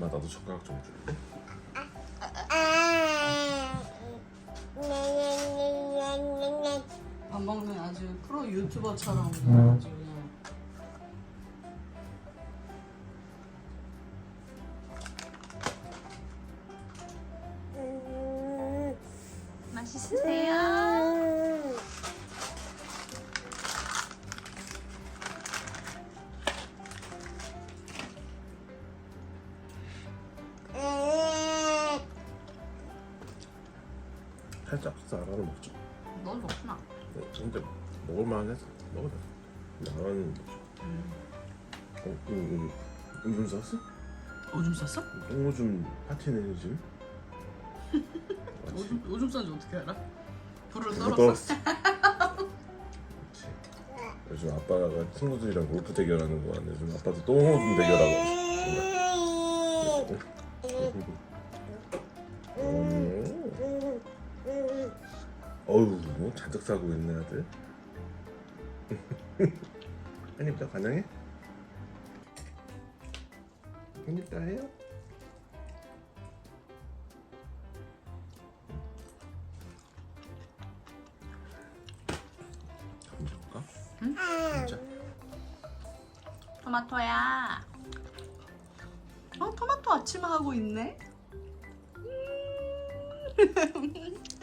엄마 나도 젓가락 좀 줄래? 밥 먹는 아주 프로 유튜버처럼 아주 그냥 맛있으세요? 살짝 쌀알을 먹자 너무 좋구나. 네, 근데 먹을만 해서 먹어도 돼 나는 음. 어, 음, 음. 오줌 쌌어? 오줌 쌌어? 똥오줌 파티네 요즘 맞지? 오줌 오줌 싼지 어떻게 알아? 불을 떨었어. 요즘 아빠가 친구들이랑 골프 대결하는 거 같네 요즘 아빠도 똥오줌 대결하고 음. 어우 뭐 잔뜩 싸고 있네 아들 한입 더 가능해? 한입 더 해요? 응? 진짜? 토마토야. 어 토마토 아침 하고 있네. 음.